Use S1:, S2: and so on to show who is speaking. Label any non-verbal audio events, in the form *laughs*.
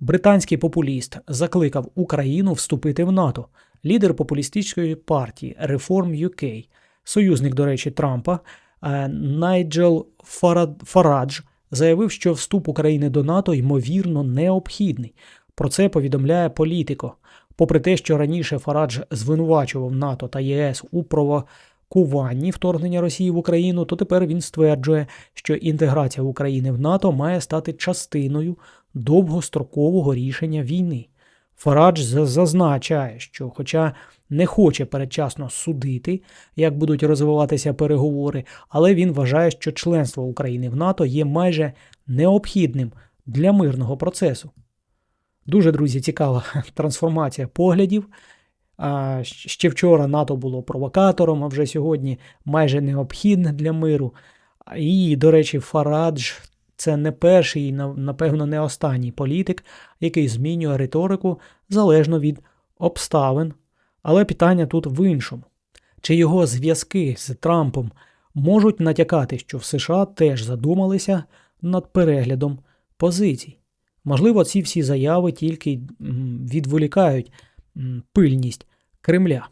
S1: Британський популіст закликав Україну вступити в НАТО. Лідер популістичної партії Reform UK, союзник, до речі, Трампа, е, Найджел Фарадж заявив, що вступ України до НАТО ймовірно необхідний. Про це повідомляє політико. Попри те, що раніше Фарадж звинувачував НАТО та ЄС у провокуванні вторгнення Росії в Україну, то тепер він стверджує, що інтеграція України в НАТО має стати частиною довгострокового рішення війни. Фарадж зазначає, що, хоча не хоче передчасно судити, як будуть розвиватися переговори, але він вважає, що членство України в НАТО є майже необхідним для мирного процесу. Дуже, друзі, цікава *laughs* трансформація поглядів. А, Ще вчора НАТО було провокатором, а вже сьогодні майже необхідне для миру. І, до речі, Фарадж це не перший, і, напевно, не останній політик, який змінює риторику залежно від обставин. Але питання тут в іншому: чи його зв'язки з Трампом можуть натякати, що в США теж задумалися над переглядом позицій? Можливо, ці всі заяви тільки відволікають пильність Кремля.